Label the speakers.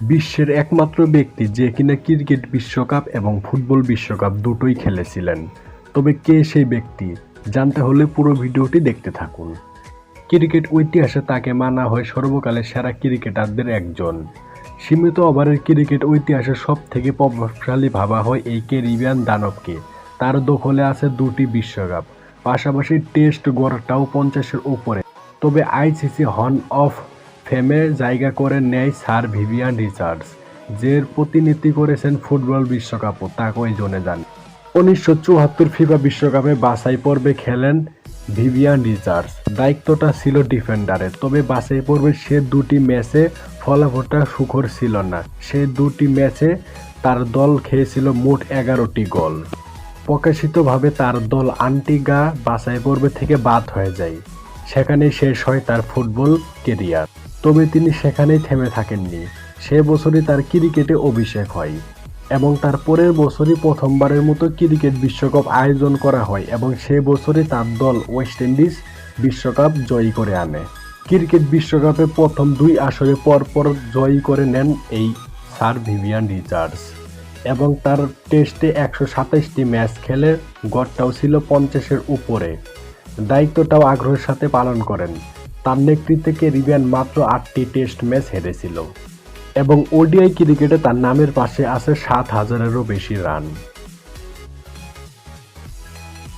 Speaker 1: বিশ্বের একমাত্র ব্যক্তি যে কিনা ক্রিকেট বিশ্বকাপ এবং ফুটবল বিশ্বকাপ দুটোই খেলেছিলেন। তবে কে সেই ব্যক্তি, জানতে হলে পুরো ভিডিওটি দেখতে থাকুন। ক্রিকেট ঐতিহাসে তাকে মানা হয় সর্বকালের সেরা ক্রিকেটারদের একজন। সীমিত ওভারের ক্রিকেট ঐতিহাসে সব থেকে প্রভাবশালী ভাবা হয় এই ক্যারিবিয়ান দানবকে। তার দখলে আছে দুটি বিশ্বকাপ, পাশাপাশি টেস্ট গড়টাও পঞ্চাশের উপরে। তবে আইসিসি হর্ন অফ ফেমে জায়গা করে নেয় স্যার ভিভিয়ান রিচার্ডস যে প্রতিনিধি করেছেন ফুটবল বিশ্বকাপও তা কয়জনে যান। উনিশশো চুয়াত্তর ফিফা বিশ্বকাপে বাছাই পর্বে খেলেন ভিভিয়ান রিচার্ডস। দায়িত্বটা ছিল ডিফেন্ডারের, তবে বাছাই পর্বে সে দুটি ম্যাচে ফলাফলটা সুখর ছিল না। সে দুটি ম্যাচে তার দল খেয়েছিল মোট এগারোটি গোল। প্রকাশিতভাবে তার দল আন্টিগা বাছাই পর্বে থেকে বাদ হয়ে যায়। সেখানেই শেষ হয় তার ফুটবল কেরিয়ার। তবে তিনি সেখানেই থেমে থাকেননি। সে বছরই তার ক্রিকেটে অভিষেক হয় এবং তার পরের বছরই প্রথমবারের মতো ক্রিকেট বিশ্বকাপ আয়োজন করা হয় এবং সে বছরই তার দল ওয়েস্ট ইন্ডিজ বিশ্বকাপ জয়ী করে আনে। ক্রিকেট বিশ্বকাপে প্রথম দুই আসরে পরপর জয়ী করে নেন এই স্যার ভিভিয়ান রিচার্ডস এবং তার টেস্টে একশো সাতাইশটি ম্যাচ খেলে গড়টাও ছিল পঞ্চাশের উপরে। দায়িত্বটাও আগ্রহের সাথে পালন করেন। তার নেতৃত্বে ক্যারিবিয়ান মাত্র আটটি টেস্ট ম্যাচ হেরেছিল। এবং ওডিআই ক্রিকেটে তার নামের পাশে আছে সাত হাজারেরও বেশি রান।